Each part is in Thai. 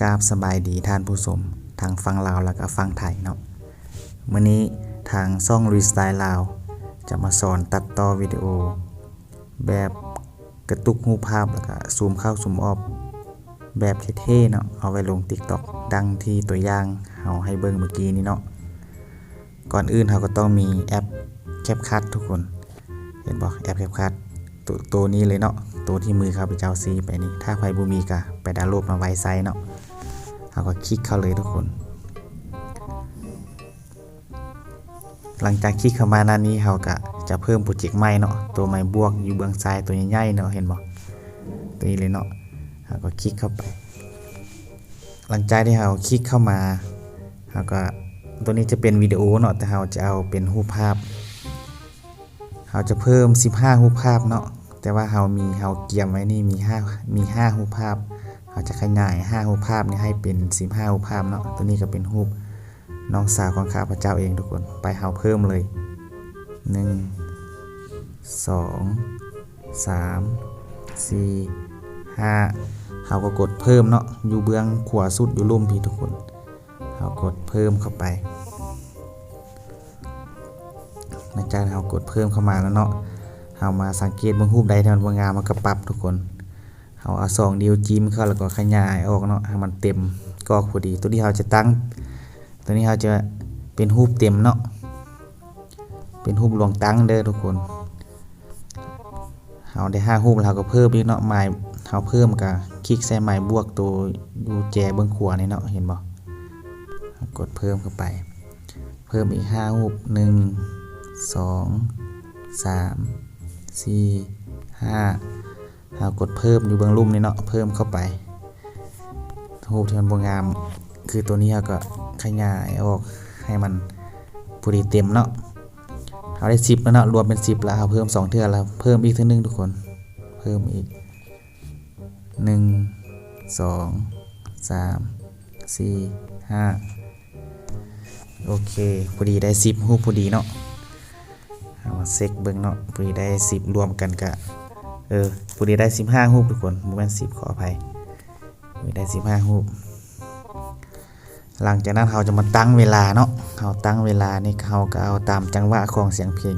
กราบสบายดีท่านผู้ชมทางฟังลาวแล้วก็ฟังไทยเนาะมื้อนี้ทางซ่องรีสไตล์ลาวจะมาสอนตัดต่อวิดีโอ แบบกระตุกรูปภาพแล้วก็ซูมเข้าซูมออกแบบเท่ๆเนาะเอาไว้ลง TikTok ดังที่ตัวอย่างเฮาให้เบิ่งเมื่อกี้นี้เนาะก่อนอื่นเฮาก็ต้องมีแอป CapCut ทุกคน เห็นบ่แอป CapCut ตัวตัวนี้เลยเนาะตัวที่มือข้าพเจ้าซีไปนี่ถ้าใครบ่มีก็ไปดาวน์โหลดมาไว้ไซเนาะ เฮาก็คลิกเข้าเลยทุกคน หลังจากคลิกเข้ามาหน้านี้เฮาก็จะเพิ่มโปรเจกต์ใหม่เนาะตัวไม้บวกอยู่เบื้องซ้ายตัวใหญ่ๆเนาะเห็นบ่ตัวนี้เลยเนาะเฮาก็คลิกเข้าไป หลังจากที่เฮาคลิกเข้ามาเฮาก็ตัวนี้จะเป็นวิดีโอเนาะแต่เฮาจะเอาเป็นรูปภาพเฮาจะเพิ่ม 15รูปภาพเนาะแต่ว่าเฮามีเฮาเกียมไว้นี่มี5มี5รูปภาพาจะขยาย5รูปภาพนี้ให้เป็น 15รูปภาพเนาะตัวนี้ก็เป็นรูปน้องสาวของข้าพเจ้าเองทุกคนไปเฮาเพิ่มเลย 1 2 3 4 5เฮาก็กดเพิ่มเนาะอยู่เบื้องขวาสุดอยู่ลุ่มพี่ทุกคนเฮากดเพิ่มเข้าไปหลังจากเรากดเพิ่มเข้ามาแล้วเนาะเรามาสังเกตเบางรูปใดที่มันบ่งามมันก็ปรับทุกคน เราเอาสองนิ้วจิ้มเข้าแล้วก็ขยายออกเนาะให้มันเต็มกอกพอดี ตัวนี้เราจะตั้ง ตัวนี้เราจะเป็นรูปเต็มเนาะเป็นรูปรวงตั้งเด้อทุกคนเราได้ห้ารูปเราก็เพิ่มอีกเนาะหมายเราเพิ่มกับคลิกใส่หมายบวกตัวยูแจเบื้องขวานี่เนาะเห็นบ่กดเพิ่มเข้าไป เพิ่มอีกห้ารูปหนึ่งสองสามสี่ห้า เรากดเพิ่มอยู่เบื้องลุ่มนี่เนาะเพิ่มเข้าไปรูปที่มันบงาม คือตัวนี้เราก็ขยายออกให้มันพอดีเต็มเนาะเราได้สิบแล้วเนาะรวมเป็นสิบแล้วเราเพิ่มสองเทื่อแล้วเพิ่มอีกเท่านึงทุกคน เพิ่มอีกหนึ่งสองสามสี่ห้าโอเคพอดีได้สิบรูปพอดีเนาะเอาเซ็กเบิ่งเนาะผู้ดีได้10รวมกันกะ เออผู้ดีได้15รูปทุกคนบ่แม่น10ขออภัยผู้ดีได้15รูปหลังจากนั้นเราจะมาตั้งเวลาเนาะเราตั้งเวลานี่เราก็เอาตามจังหวะของเสียงเพลง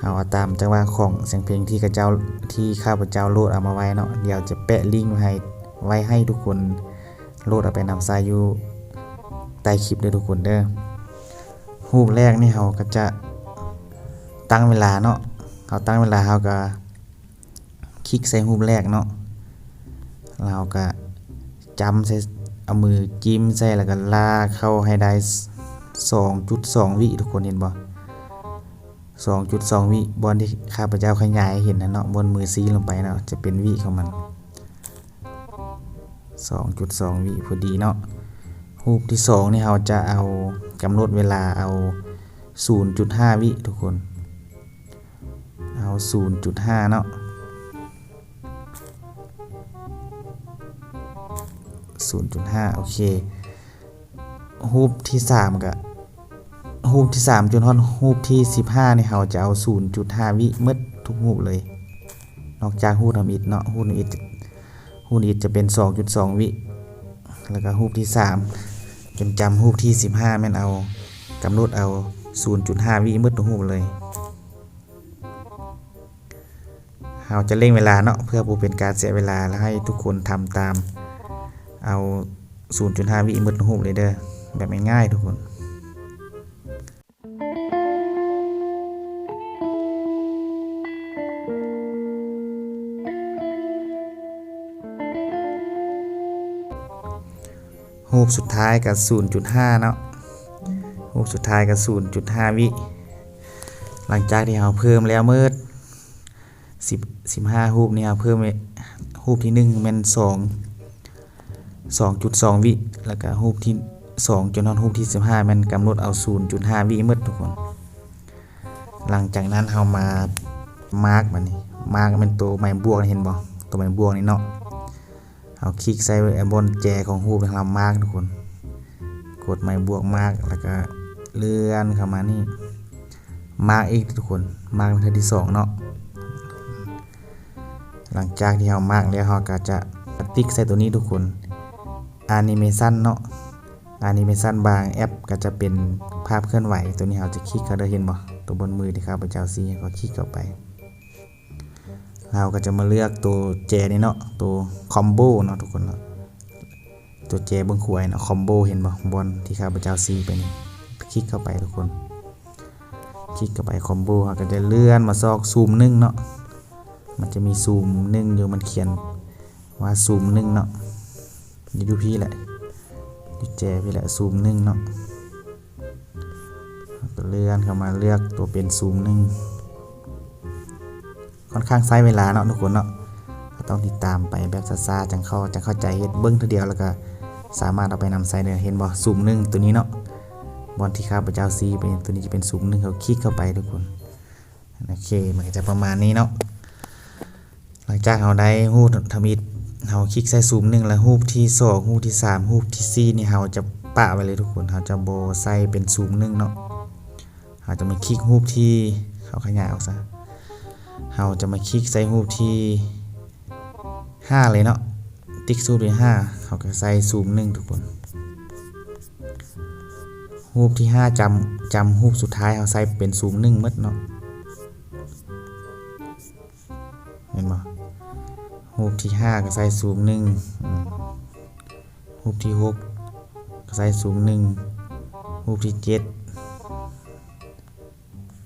เราเอาตามจังหวะของเสียงเพลงที่กระเจ้าที่ข้าพเจ้าโหลดเอามาไว้เนาะ เดี๋ยวจะแปะลิงก์ไว้ให้ไว้ให้ทุกคนโหลดเอาไปนำใส่อยู่ใต้คลิปเด้อทุกคนเด้อรูปแรกนี่เราก็จะตั้งเวลาเนาะ เขาตั้งเวลาเขาก็คลิกใส่รูปแรกเนาะเราก็จำใส่เอามือจิ้มใส่แล้วก็ลากเข้าให้ได้ 2.2 วิทุกคนเห็นบ่2.2 วิบอนที่ข้าพเจ้าขยายให้เห็นนะเนาะบนมือซีลงไปเนาะจะเป็นวิของมัน 2.2 วิพอดีเนาะรูปที่2นี่เราจะเอากำหนดเวลาเอา 0.5 วิทุกคน เอา0.5 เนาะ0.5 โอเครูปที่ 3กับรูปที่ 3จนฮอดรูปที่ 15นี่เราจะเอา 0.5 วิหมดทุกรูปเลย นอกจากรูปทำอิฐเนาะรูปอิฐรูปอิฐจะเป็น 2.2 วิ แล้วก็รูปที่ 3 จนจำรูปที่ 15แม่นเอากำหนดเอา 0.5 วิหมดทุกรูปเลย เราจะเร่งเวลาเนาะเพื่อบ่เป็นการเสียเวลาและให้ทุกคนทำตาม เอา 0.5 วิหมดรูปเลยเด้อแบบง่ายๆทุกคนรูปสุดท้ายกับ 0.5 เนาะรูปสุดท้ายกับ 0.5 วิ หลังจากที่เราเพิ่มแล้วมืด เมื่อ10 15รูปนี่เราเพิ่มรูปที่1แม่น2 2.2วิแล้วก็รูปที่2จนถึงรูปที่15แม่นกำหนดเอา0.5วิหมดทุกคน หลังจากนั้นเรามามาร์กมันนี่มาร์กเป็นตัวไม้บวกเห็นบ่ตัวไม้บวกนี่เนาะเอาคลิกใส่ไว้บนแจของรูปแล้วเรามาร์กทุกคน กดไม้บวกมาร์กแล้วก็เลื่อนเข้ามานี่มาร์กอีกทุกคนมาร์กเป็นเทื่อที่สองเนาะ หลังจากที่เรามากแล้วเราก็จะติ๊กใส่ตัวนี้ทุกคนแอนิเมชันเนาะแอนิเมชันบางแอปก็จะเป็นภาพเคลื่อนไหว ตัวนี้เราจะคลิกเขาได้เห็นบ่ตัวบนมือที่ข้าพเจ้าซีก็คลิกเข้าไป เราก็จะมาเลือกตัวแจนี่เนาะตัวคอมโบเนาะทุกคนเนาะตัวแจเบนขวายเนาะคอมโบเห็นบ่บนที่ข้าพเจ้าซีไปนี่คลิกเข้าไปทุกคน คลิกเข้าไปคอมโบเราก็จะเลื่อนมาซอกซูมหนึ่งเนาะ มันจะมีซูมหนึ่งอยู่มันเขียนว่าซูมหนึ่งเนาะอยู่ดูพี่แหละอยู่แจพี่แหละซูมหนึ่งเนาะเราก็เลื่อนเข้ามาเลือกตัวเป็นซูมหนึ่งค่อนข้างใช้เวลาเนาะทุกคนเนาะก็ต้องติดตามไปแบบซาๆจังเข้าจังเข้าใจเฮ็ดเบิ้งทีเดียวแล้วก็สามารถเอาไปนำใส่ได้เห็นบ่ซูมหนึ่งตัวนี้เนาะบอลที่ข้าพเจ้าซีเป็นตัวนี้จะเป็นซูมหนึ่งเขาคลิกเข้าไปทุกคนโอเคมันจะประมาณนี้เนาะ จากเราได้ฮู้ทำอิดเราคลิกใส่ซูมหนึ่งแล้วฮูที่สองฮูที่สามฮูที่สี่นี่เราจะปะไว้เลยทุกคนเราจะโบใส่เป็นซูมหนึ่งเนาะเราจะมาคลิกฮูที่เขาขยายออกซะเราจะมาคลิกใส่รูปที่5เลยเนาะติ๊กซูมที่5เขาก็ใส่ซูมหนึ่งทุกคนรูปที่5จำจำรูปสุดท้ายเขาใส่เป็นซูมหนึ่งมดเนาะเห็นบ่ รูปที่5ก็ใส่ซูมหนึ่งอืมรูปที่6ก็ใส่ซูมหนึ่งรูปที่7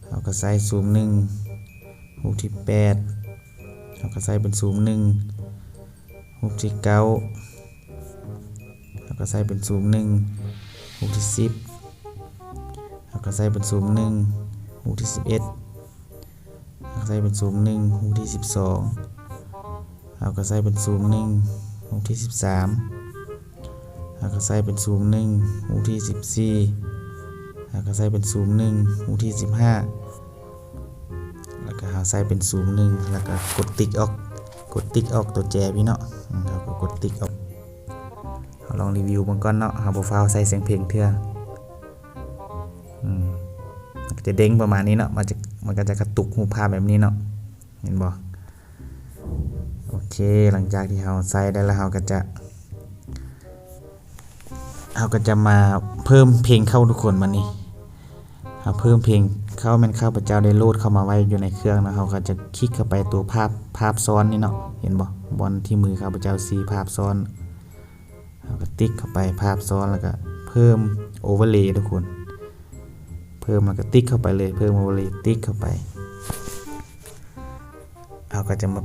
เขาก็ใส่ซูมหนึ่งรูปที่แปดเราก็ใส่เป็นซูมหนึ่งรูปที่เก้าเราก็ใส่เป็นซูมหนึ่งรูปที่สิบเราก็ใส่เป็นซูมหนึ่งรูปที่สิบเอ็ดเราก็ใส่เป็นซูมหนึ่งรูปที่สิบสอง เราก็ใส่เป็นซูมหนึ่งรูที่สิบสามเราก็ใส่เป็นซูมหนึ่งรูที่สิบสี่เราก็ใส่เป็นซูมหนึ่งรูที่สิบห้าแล้วก็หาใส่เป็นซูมหนึ่งแล้วก็กดติ๊กออกกดติ๊กออกตัวแจพี่เนาะอืมแล้วก็กดติ๊กออกเราลองรีวิวมันก่อนเนาะหาโปรไฟล์ใส่เสียงเพลงเทื่อจะเด้งประมาณนี้เนาะ มันจะมันก็จะกระตุกหูภาพแบบนี้เนาะ เห็นบ่ โอเคหลังจากที่เราใส่ได้แล้วเราก็จะเราก็จะมาเพิ่มเพลงเข้าทุกคนมานี่เราเพิ่มเพลงเข้าแมันข้าพเจ้าได้โหลดเข้ามาไว้อยู่ในเครื่องนะเขาก็จะคลิกเข้าไปตัวภาพภาพซ้อนนี่เนาะเห็นบ่บอลที่มือข้าพเจ้าสีภาพซ้อนเราก็ติ๊กเข้าไปภาพซ้อนแล้วก็เพิ่มโอเวอร์เลย์ทุกคน เพิ่มแล้วก็ติ๊กเข้าไปเลยเพิ่มโอเวอร์เลย์ติ๊กเข้าไปเราก็จะมา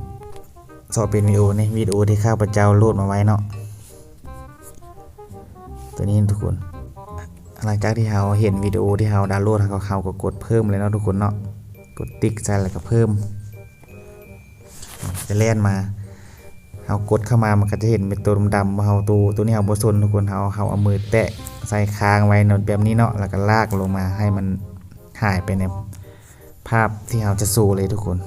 สอบเป็นวิดีโอในวิดีโอที่ข้าพเจ้าโหลดมาไว้เนาะตัวนี้ทุกคนหลังจากที่เราเห็นวิดีโอที่เราดาวน์โหลดเขาเขาก็กดเพิ่มเลยเนาะทุกคนเนาะกดติ๊กใส่แล้วก็เพิ่ม จะเล่นมาเรากดเข้ามามันก็จะเห็นเป็นตัวดำๆเราตัวตัวนี้เราบสนทุกคนเราเราเอามือแตะใส่ค้างไว้เนาะแบบนี้เนาะแล้วก็ลากลงมาให้มันหายไปในภาพที่เราจะสู้เลยทุกคน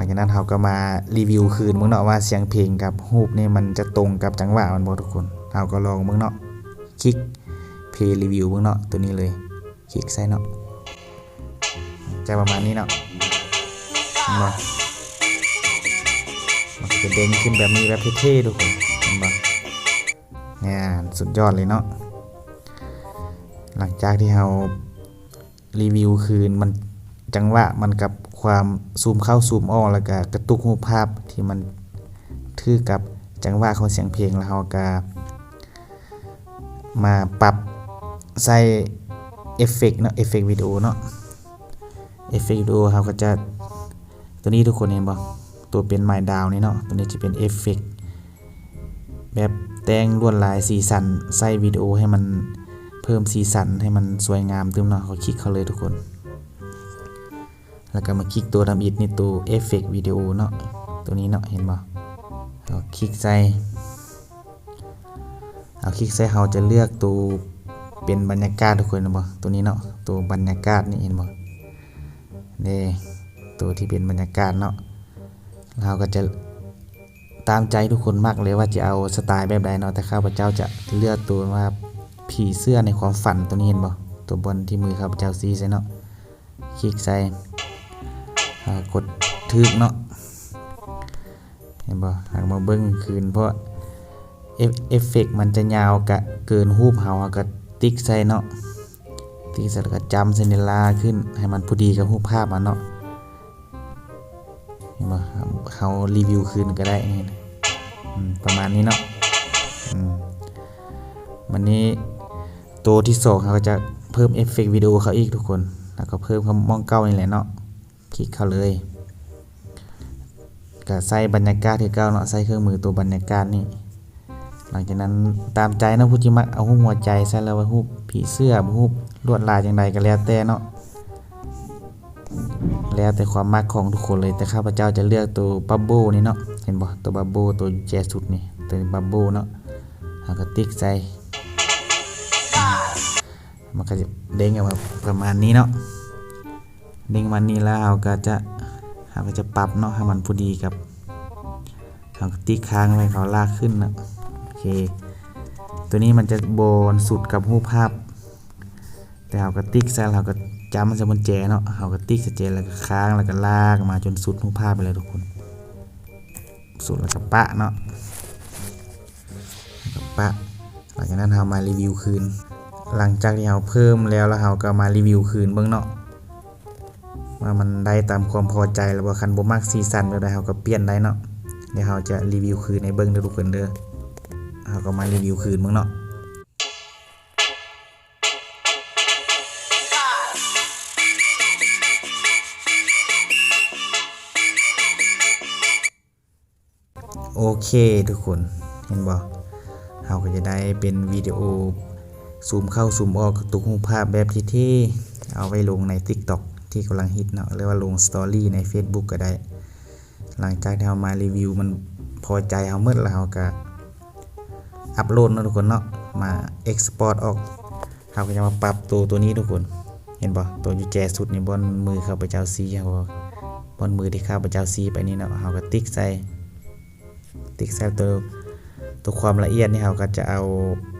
ลังจากนั้นเราก็มารีวิวคืนมึงเนาะว่าเสียงเพลงกับรูปนี่มันจะตรงกับจังหวะมันบ่ทุกคนเราก็ลองมึงเนาะคลิกเพลย์รีวิวเบื้องเนาะตัวนี้เลยคลิกใส่เนาะจะประมาณนี้เนาะเห็นบ่มันจะเด้งขึ้นแบบนี้แบบเท่ๆทุกคนเห็นบ่เนี่ยสุดยอดเลยเนาะหลังจากที่เรารีวิวคืนมันจังหวะมันกับ ความซูมเข้าซูมออกแล้วก็กระตุกรูปภาพที่มันทื่อกับจังหวะของเสียงเพลงแล้วเราก็มาปรับใส่เอฟเฟกต์เนาะเอฟเฟกต์วิดีโอเนาะเอฟเฟกต์วิดีโอเราก็จะตัวนี้ทุกคนเห็นบ่ตัวเป็นไม้ดาวนี่เนาะตัวนี้จะเป็นเอฟเฟกต์แบบแต่งลวดลายสีสันใส่วิดีโอให้มันเพิ่มสีสันให้มันสวยงามตึมเนาะเขาคลิกเขาเลยทุกคน แล้วก็มาคลิกตัวดำอิดนี่ตัวเอฟเฟกต์วิดีโอเนาะตัวนี้เนาะเห็นบ่เราคลิกใส่เอาคลิกใส่เราจะเลือกตัวเป็นบรรยากาศทุกคนนะบ่ตัวนี้เนาะตัวบรรยากาศนี่เห็นบ่นี่ตัวที่เป็นบรรยากาศเนาะเราก็จะตามใจทุกคนมากเลยว่าจะเอาสไตล์แบบใดเนาะแต่ข้าพเจ้าจะเลือกตัวว่าผีเสื้อในความฝันตัวนี้เห็นบ่ตัวบนที่มือข้าพเจ้าซีใส่เนาะคลิกใส่ากดทึกเนาะเห็นบ่หากมาเบิ่งคืน เพราะเอฟเอฟเฟกต์มันจะยาวกะเกินรูปเฮาเราก็ติ๊กใส่เนาะติ๊กใส่แล้วก็จำเส้นเวลาขึ้นให้มันพอดีกับรูปภาพมันเนาะเห็นบ่เขารีวิวคืนก็ได้นี่ประมาณนี้เนาะวันนี้ตัวที่สองเราก็จะเพิ่มเอฟเฟกต์วิดีโอเขาอีกทุกคน แล้วก็เพิ่มคำมองเก้านี่แหละเนาะ ลิกเข้าเลยก็ใส่บรรยากาศที่เก้าเนาะใส่เครื่องมือตัวบรรยากาศนี่หลังจากนั้นตามใจนะผู้ที่มักเอารูหัวใจใส่แล้วว่ารูผีเสื้อรูลวดลายจังใดก็แล้วแต่เนาะแล้วแต่ความมักของทุกคนเลยแต่ข้าพเจ้าจะเลือกตัวบับเบิลนี่เนาะเห็นบ่ตัวบับเบิลตัวแจสุดนี่ตัวบับเบิลเนาะแล้วก็ติ๊กใส่มันก็จะเด้งออกมาประมาณนี้เนาะ ด้งมานี้แล้วเราก็จะเราก็จะปรับเนาะให้มันพอดีกับเราก็ติ๊กค้างไว้เขาลากขึ้นนะโอเค ตัวนี้มันจะโบนสุดกับรูปภาพ แต่เราก็ติ๊กใส่เราก็จำมันจะบนแจเนาะเราก็ติ๊กใส่แจแล้วก็ค้างแล้วก็ลากมาจนสุดรูปภาพไปเลยทุกคน สุดแล้วก็ปะเนาะแล้วก็ปะหลังจากนั้นเรามารีวิวคืน หลังจากที่เราเพิ่มแล้วแล้วเราก็มารีวิวคืนเบื้องเนาะ ว่ามันได้ตามความพอใจแล้วบ่คันบ่มักสีสันแบบใดเราก็เปลี่ยนได้เนาะเดี๋ยวเราจะรีวิวคืนในเบิ้งเด้อทุกคนเด้อเราก็มารีวิวคืนเบิ่งเนาะโอเคทุกคนเห็นบ่เราก็จะได้เป็นวิดีโอซูมเข้าซูมออกตุกรูภาพแบบที่ที่เอาไว้ลงใน TikTok ที่กำลังฮิตเนาะหรือว่าลงสตอรี่ใน Facebook ก็ได้ หลังจากที่เรามารีวิวมันพอใจเราเมื่อเราก็อัปโหลดนะทุกคนเนาะมา Export อร์ตออกเราก็จะมาปรับตัวตัวนี้ทุกคน เห็นบ่ตัวยูแจสุดนี่บนมือข้าพเจ้าซีเขาบนมือที่ข้าพเจ้าซีไปนี่เนาะเราก็ติ๊กใส่ติ๊กใส่ตัวตัวความละเอียดนี่เราก็จะเอา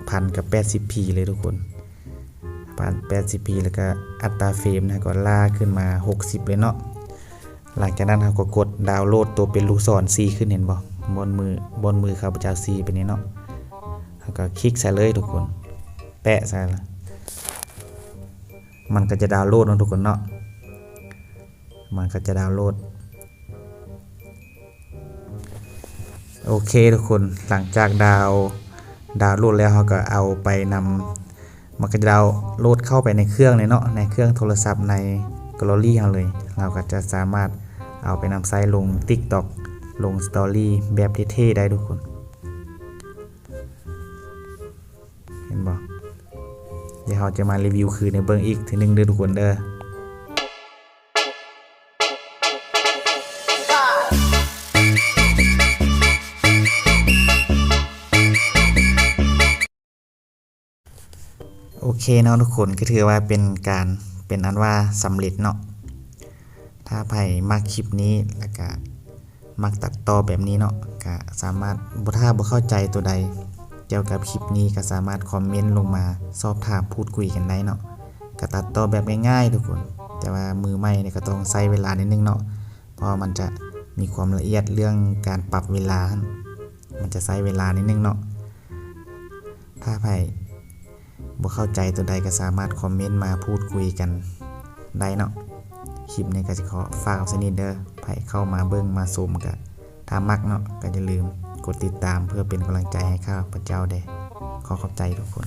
พันกับ 80p เลยทุกคน พัน 80p แล้วก็อัตราเฟรมนะก็ลากขึ้นมา 60 เลยเนาะหลังจากนั้นเราก็กดดาวน์โหลดตัวเป็นลูกศร C ขึ้นเห็นบ่บนมือบนมือข้าพเจ้า C ไปนี้เนาะแล้วก็คลิกใส่เลยทุกคน แปะใส่ละมันก็จะดาวน์โหลดนะทุกคนเนาะมันก็จะดาวน์โหลดโอเคทุกคนหลังจากดาวดาวน์โหลดแล้วเราก็เอาไปนำ มันก็จะดาวโหลดเข้าไปในเครื่องเลยเนาะในเครื่องโทรศัพท์ในกลอรี่เราเลย เราก็จะสามารถเอาไปนำไซส์ลง TikTok ลงสตอรี่แบบเท่ๆได้ทุกคน เห็นบ่เดี๋ยวเราจะมารีวิวคืนในเบิ้งอีกทีหนึงเด้อทุกคนเด้อ เคเนาะทุกคนก็ถือว่าเป็นการเป็นอันว่าสำเร็จเนาะถ้าใครมักคลิปนี้แล้วก็มักตัดต่อแบบนี้เนาะก็สามารถบ่ถ้าบ่เข้าใจตัวใดเกี่ยวกับคลิปนี้ก็สามารถคอมเมนต์ลงมาสอบถามพูดคุยกันได้เนาะก็ตัดต่อแบบง่ายๆทุกคน แต่ว่ามือใหม่เนี่ยก็ต้องใช้เวลานิดนึงเนาะเพราะมันจะมีความละเอียดเรื่องการปรับเวลา มันจะใช้เวลานิดนึงเนาะถ้าใคร บ่เข้าใจตัวใดก็สามารถคอมเมนต์มาพูดคุยกันได้เนาะคลิปนี้ก็จะขอฝากเสนิทเด้อไผเข้ามาเบิ่งมาชมกะถ้ามักเนาะก็อย่าลืมกดติดตามเพื่อเป็นกำลังใจให้ข้าพเจ้าเด้ขอขอบใจทุกคน